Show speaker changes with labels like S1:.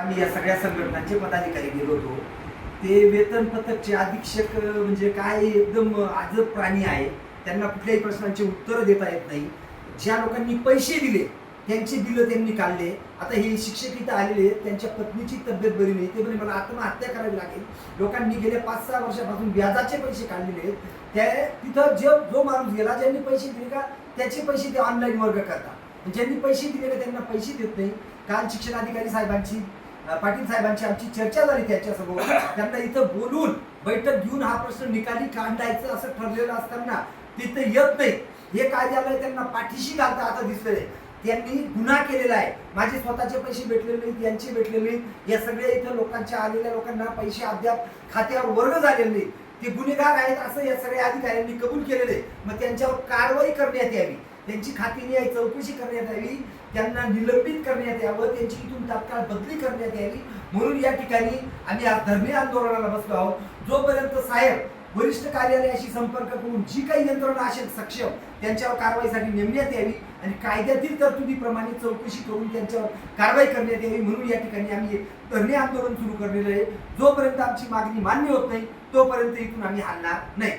S1: आम्ही या सगळ्या संघटनांचे पदाधिकारी गेलो होतो. ते वेतन पथकचे अधीक्षक म्हणजे काय एकदम आजब प्राणी आहे त्यांना कुठल्याही प्रश्नांची उत्तरं देता येत नाही. ज्या लोकांनी पैसे दिले त्यांची बिलं त्यांनी काढले. आता हे शिक्षक इथं आलेले आहेत, त्यांच्या पत्नीची तब्येत बरी नाही ते म्हणजे मला आत्महत्या करावी लागेल. लोकांनी गेल्या पाच सहा वर्षापासून व्याजाचे पैसे काढलेले आहेत. त्या तिथं जे जो माणूस गेला ज्यांनी पैसे दिले का त्याचे पैसे ते ऑनलाईन वर्ग करतात. ज्यांनी पैसे दिले का त्यांना पैसे देत नाही. काल शिक्षणाधिकारी साहेबांची पाटील साहेबांची आमची चर्चा झाली त्याच्यासमोर. त्यांना इथं बोलून बैठक घेऊन हा प्रश्न निकाली काढायचं असं ठरलेलं असताना तिथं येत नाही. हे कायद्यालय त्यांना पाठीशी घालता आता दिसतंय. त्यांनी गुन्हा केलेला आहे. माझे स्वतःचे पैसे भेटलेले नाहीत यांचे भेटलेले नाहीत. या सगळ्या इथं लोकांच्या आलेल्या लोकांना पैसे अद्याप खात्यावर वर्ग झालेले नाहीत. ते गुन्हेगार आहेत असं या सगळ्या अधिकाऱ्यांनी कबूल केलेलं आहे. मग त्यांच्यावर कारवाई करण्यात यावी. त्यांची खातीने चौकशी करण्यात यावी. त्यांना निलंबित करण्यात यावं. त्यांची इथून तात्काळ बदली करण्यात यावी. म्हणून या ठिकाणी आम्ही आज धरणे आंदोलनाला बसलो आहोत. जोपर्यंत साहेब वरिष्ठ कार्यालयाशी संपर्क करून जी काही यंत्रणा असेल सक्षम त्यांच्यावर कारवाईसाठी नेमण्यात यावी आणि कायद्यातील तरतुदीप्रमाणे चौकशी करून त्यांच्यावर कारवाई करण्यात यावी म्हणून या ठिकाणी आम्ही धरणे आंदोलन सुरू करलेलं आहे. जोपर्यंत आमची मागणी मान्य होत नाही तोपर्यंत इथून आम्ही हलणार नाही.